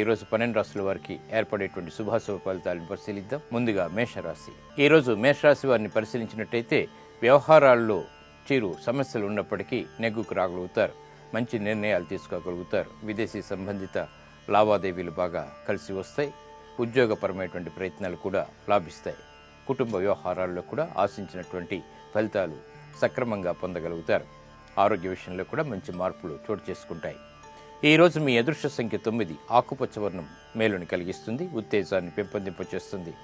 ఈ రోజు పన్నెండు రాశుల వారికి ఏర్పడేటువంటి శుభాశుభ ఫలితాలను పరిశీలిద్దాం. ముందుగా మేషరాశి. ఈ రోజు మేషరాశి వారిని పరిశీలించినట్టయితే వ్యవహారాల్లో చిరు సమస్యలు ఉన్నప్పటికీ నెగ్గుకు రాగలుగుతారు. మంచి నిర్ణయాలు తీసుకోగలుగుతారు. విదేశీ సంబంధిత లావాదేవీలు బాగా కలిసి వస్తాయి. ఉద్యోగపరమైనటువంటి ప్రయత్నాలు కూడా లాభిస్తాయి. కుటుంబ వ్యవహారాల్లో కూడా ఆశించినటువంటి ఫలితాలు సక్రమంగా పొందగలుగుతారు. ఆరోగ్య విషయంలో కూడా మంచి మార్పులు చోటు చేసుకుంటాయి. ఈ రోజు మీ అదృష్ట సంఖ్య తొమ్మిది. ఆకుపచ్చ వర్ణం మేలుని కలిగిస్తుంది ఉత్తేజాన్ని పెంపొందింపచేస్తుంది.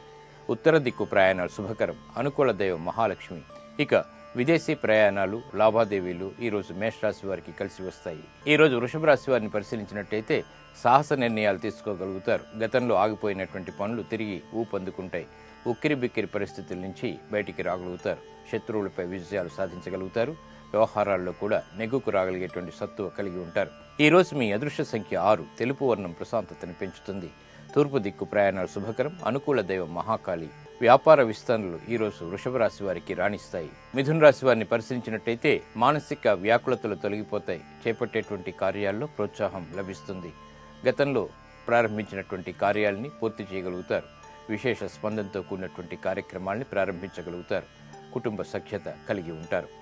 ఉత్తర దిక్కు ప్రయాణాలు శుభకరం. అనుకూల దైవం మహాలక్ష్మి. ఇక విదేశీ ప్రయాణాలు లావాదేవీలు ఈరోజు మేషరాశి వారికి కలిసి వస్తాయి. ఈ రోజు వృషభ రాశి వారిని పరిశీలించినట్టయితే సాహస నిర్ణయాలు తీసుకోగలుగుతారు. గతంలో ఆగిపోయినటువంటి పనులు తిరిగి ఊపందుకుంటాయి. ఉక్కిరి బిక్కిరి పరిస్థితుల నుంచి బయటికి రాగలుగుతారు. శత్రువులపై విజయాలు సాధించగలుగుతారు. వ్యవహారాల్లో కూడా నెగ్గుకు రాగలిగేటువంటి సత్తువ కలిగి ఉంటారు. ఈ రోజు మీ అదృశ్య సంఖ్య ఆరు తెలుపు వర్ణం ప్రశాంతతను పెంచుతుంది. తూర్పు దిక్కు ప్రయాణాలు శుభకరం అనుకూల దైవం మహాకాళి. వ్యాపార విస్తరణలు ఈ రోజు వృషభ రాశి వారికి రాణిస్తాయి. మిథున రాశి వారిని పరిశీలించినట్టయితే మానసిక వ్యాకులతలు తొలగిపోతాయి. చేపట్టేటువంటి కార్యాల్లో ప్రోత్సాహం లభిస్తుంది. గతంలో ప్రారంభించినటువంటి కార్యాలని పూర్తి చేయగలుగుతారు. విశేష స్పందనతో కూడినటువంటి కార్యక్రమాల్ని ప్రారంభించగలుగుతారు. కుటుంబ సఖ్యత కలిగి ఉంటారు.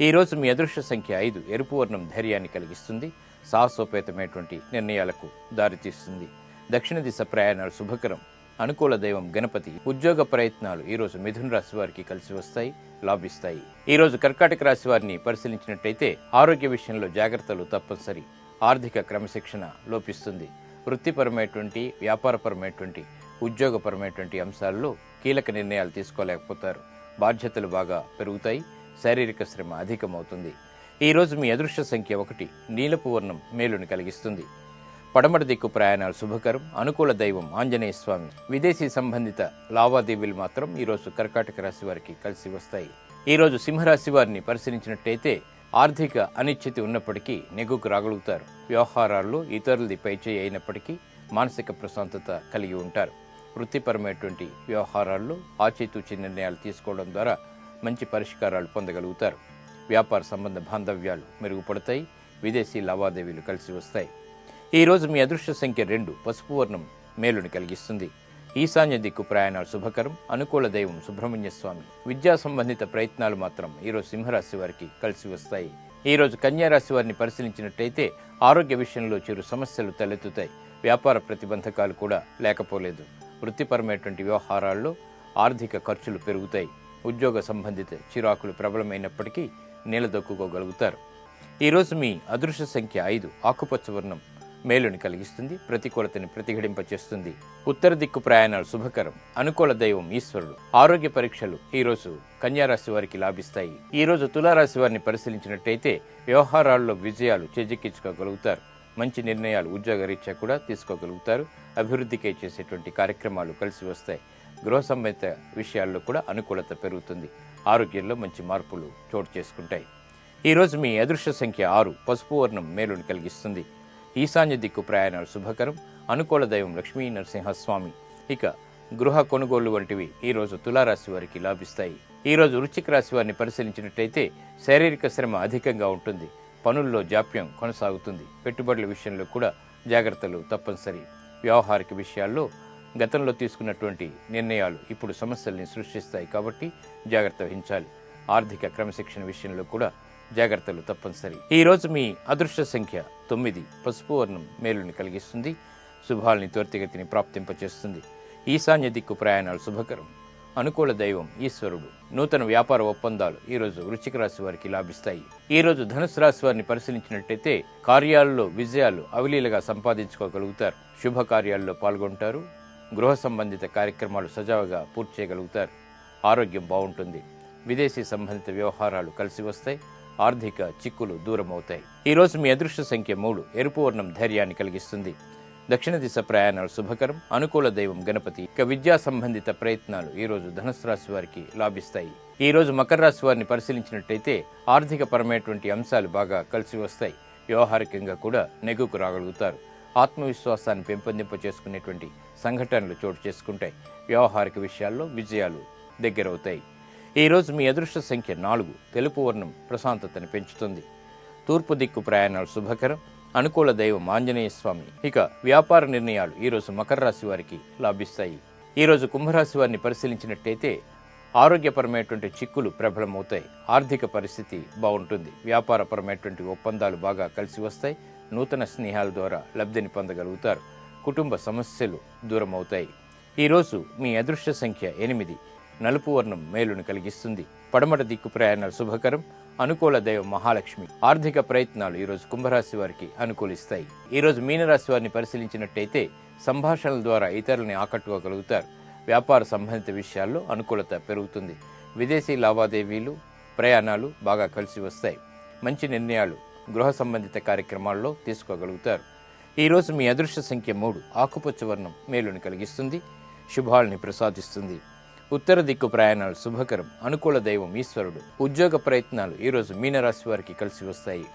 ఈ రోజు మీ అదృష్ట సంఖ్య ఐదు. ఎరుపు వర్ణం ధైర్యాన్ని కలిగిస్తుంది. సాహసోపేతమైనటువంటి నిర్ణయాలకు దారితీస్తుంది. దక్షిణ దిశ ప్రయాణాలు శుభకరం. అనుకూల దైవం గణపతి. ఉద్యోగ ప్రయత్నాలు ఈరోజు మిథున రాశి వారికి కలిసి వస్తాయి లాభిస్తాయి. ఈ రోజు కర్కాటక రాశి వారిని పరిశీలించినట్టయితే ఆరోగ్య విషయంలో జాగ్రత్తలు తప్పనిసరి. ఆర్థిక క్రమశిక్షణ లోపిస్తుంది. వృత్తిపరమైనటువంటి వ్యాపారపరమైనటువంటి ఉద్యోగపరమైనటువంటి అంశాల్లో కీలక నిర్ణయాలు తీసుకోలేకపోతారు. బాధ్యతలు బాగా పెరుగుతాయి. శారీరక శ్రమ అధికమవుతుంది. ఈరోజు మీ అదృష్ట సంఖ్య ఒకటి నీలపు వర్ణం మేలుని కలిగిస్తుంది. పడమటి దిక్కు ప్రయాణాలు శుభకరం అనుకూల దైవం ఆంజనేయ స్వామి విదేశీ సంబంధిత లావాదేవీలు మాత్రం ఈరోజు కర్కాటక రాశి వారికి కలిసి వస్తాయి. ఈరోజు సింహరాశి వారిని పరిశీలించినట్టయితే ఆర్థిక అనిశ్చితి ఉన్నప్పటికీ నెగ్గుకు రాగలుగుతారు. వ్యవహారాల్లో ఇతరులది పైచేయి అయినప్పటికీ మానసిక ప్రశాంతత కలిగి ఉంటారు. వృత్తిపరమైనటువంటి వ్యవహారాల్లో ఆచితూచి నిర్ణయాలు తీసుకోవడం ద్వారా మంచి పరిష్కారాలు పొందగలుగుతారు. వ్యాపార సంబంధ బాంధవ్యాలు మెరుగుపడతాయి. విదేశీ లావాదేవీలు కలిసి వస్తాయి. ఈ రోజు మీ అదృష్ట సంఖ్య రెండు పసుపు వర్ణం మేలుని కలిగిస్తుంది. ఈశాన్య దిక్కు ప్రయాణాలు శుభకరం. అనుకూల దైవం సుబ్రహ్మణ్య స్వామి. విద్యా సంబంధిత ప్రయత్నాలు మాత్రం ఈరోజు సింహరాశి వారికి కలిసి వస్తాయి. ఈ రోజు వారిని పరిశీలించినట్టయితే ఆరోగ్య విషయంలో చిరు సమస్యలు తలెత్తుతాయి. వ్యాపార ప్రతిబంధకాలు కూడా లేకపోలేదు. వృత్తిపరమైనటువంటి వ్యవహారాల్లో ఆర్థిక ఖర్చులు పెరుగుతాయి. ఉద్యోగ సంబంధిత చిరాకులు ప్రబలమైనప్పటికీ నిలదొక్కుకోగలుగుతారు. ఈరోజు మీ అదృశ్య సంఖ్య ఐదు ఆకుపచ్చ వర్ణం మేలుని కలిగిస్తుంది ప్రతికూలతని ప్రతిఘటింపచేస్తుంది. ఉత్తర దిక్కు ప్రయాణాలు శుభకరం అనుకూల దైవం ఈశ్వరుడు. ఆరోగ్య పరీక్షలు ఈరోజు కన్యారాశి వారికి లాభిస్తాయి. ఈ రోజు తులారాశి వారిని పరిశీలించినట్టయితే వ్యవహారాల్లో విజయాలు చేజిక్కించుకోగలుగుతారు. మంచి నిర్ణయాలు ఉద్యోగరీత్యా కూడా తీసుకోగలుగుతారు. అభివృద్ధికై చేసేటువంటి కార్యక్రమాలు కలిసి వస్తాయి. గృహ సంబంధిత విషయాల్లో కూడా అనుకూలత పెరుగుతుంది. ఆరోగ్యంలో మంచి మార్పులు చోటు చేసుకుంటాయి. ఈరోజు మీ అదృష్ట సంఖ్య ఆరు పసుపు వర్ణం మేలుని కలిగిస్తుంది. ఈశాన్య దిక్కు ప్రయాణాలు శుభకరం అనుకూల దైవం లక్ష్మీ నరసింహస్వామి. ఇక గృహ కొనుగోళ్ళు వంటివి ఈరోజు తులారాశి వారికి లాభిస్తాయి. ఈ రోజు వృశ్చిక రాశి వారిని పరిశీలించినట్టయితే శారీరక శ్రమ అధికంగా ఉంటుంది. పనుల్లో జాప్యం కొనసాగుతుంది. పెట్టుబడుల విషయంలో కూడా జాగ్రత్తలు తప్పనిసరి. వ్యవహారిక విషయాల్లో గతంలో తీసుకున్నటువంటి నిర్ణయాలు ఇప్పుడు సమస్యల్ని సృష్టిస్తాయి కాబట్టి జాగ్రత్త వహించాలి. ఆర్థిక క్రమశిక్షణ విషయంలో కూడా జాగ్రత్తలు తప్పనిసరి. ఈ రోజు మీ అదృష్ట సంఖ్య తొమ్మిది. పసుపు వర్ణం మేలుని కలిగిస్తుంది. శుభాల్ని త్వరితగతిని ప్రాప్తింపచేస్తుంది. ఈశాన్య దిక్కు ప్రయాణాలు శుభకరం. అనుకూల దైవం ఈశ్వరుడు. నూతన వ్యాపార ఒప్పందాలు ఈ రోజు వృశ్చిక రాశి వారికి లాభిస్తాయి. ఈ రోజు ధనుసు రాశి వారిని పరిశీలించినట్టయితే కార్యాలలో విజయాలు అవలీలగా సంపాదించుకోగలుగుతారు. శుభకార్యాల్లో పాల్గొంటారు. గృహ సంబంధిత కార్యక్రమాలు సజావుగా పూర్తి చేయగలుగుతారు. ఆరోగ్యం బాగుంటుంది. విదేశీ సంబంధిత వ్యవహారాలు కలిసి వస్తాయి. ఆర్థిక చిక్కులు దూరం అవుతాయి ఈ రోజు మీ అదృష్ట సంఖ్య మూడు. ఎరుపు వర్ణం ధైర్యాన్ని కలిగిస్తుంది. దక్షిణ దిశ ప్రయాణాలు శుభకరం. అనుకూల దైవం గణపతి. ఇక విద్యా సంబంధిత ప్రయత్నాలు ఈ రోజు ధనుసు రాశి వారికి లాభిస్తాయి. ఈ రోజు మకర రాశి వారిని పరిశీలించినట్టయితే ఆర్థిక పరమైనటువంటి అంశాలు బాగా కలిసి వస్తాయి. వ్యవహారికంగా కూడా నెగ్గుకు రాగలుగుతారు. ఆత్మవిశ్వాసాన్ని పెంపొందింప చేసుకునేటువంటి సంఘటనలు చోటు చేసుకుంటాయి. వ్యవహారిక విషయాల్లో విజయాలు దగ్గరవుతాయి. ఈరోజు మీ అదృష్ట సంఖ్య నాలుగు. తెలుపు వర్ణం ప్రశాంతతను పెంచుతుంది. తూర్పు దిక్కు ప్రయాణాలు శుభకరం. అనుకూల దైవం ఆంజనేయ స్వామి. ఇక వ్యాపార నిర్ణయాలు ఈరోజు మకర రాశి వారికి లాభిస్తాయి. ఈరోజు కుంభరాశి వారిని పరిశీలించినట్టయితే ఆరోగ్యపరమైనటువంటి చిక్కులు ప్రబలమవుతాయి. ఆర్థిక పరిస్థితి బాగుంటుంది. వ్యాపారపరమైనటువంటి ఒప్పందాలు బాగా కలిసి వస్తాయి. నూతన స్నేహాల ద్వారా లబ్ధిని పొందగలుగుతారు. కుటుంబ సమస్యలు దూరం అవుతాయి ఈరోజు మీ అదృష్ట సంఖ్య ఎనిమిది. నలుపు వర్ణం మేలును కలిగిస్తుంది. పడమట దిక్కు ప్రయాణాలు శుభకరం. అనుకూల దైవం మహాలక్ష్మి. ఆర్థిక ప్రయత్నాలు ఈరోజు కుంభరాశి వారికి అనుకూలిస్తాయి. ఈరోజు మీనరాశి వారిని పరిశీలించినట్టయితే సంభాషణల ద్వారా ఇతరులని ఆకట్టుకోగలుగుతారు. వ్యాపార సంబంధిత విషయాల్లో అనుకూలత పెరుగుతుంది. విదేశీ లావాదేవీలు ప్రయాణాలు బాగా కలిసి వస్తాయి. మంచి నిర్ణయాలు గృహ సంబంధిత కార్యక్రమాల్లో తీసుకోగలుగుతారు. ఈరోజు మీ అదృష్ట సంఖ్య మూడు ఆకుపచ్చ వర్ణం మేలుని కలిగిస్తుంది శుభాల్ని ప్రసాదిస్తుంది. ఉత్తర దిక్కు ప్రయాణాలు శుభకరం అనుకూల దైవం ఈశ్వరుడు ఉద్యోగ ప్రయత్నాలు ఈరోజు మీనరాశి వారికి కలిసి వస్తాయి.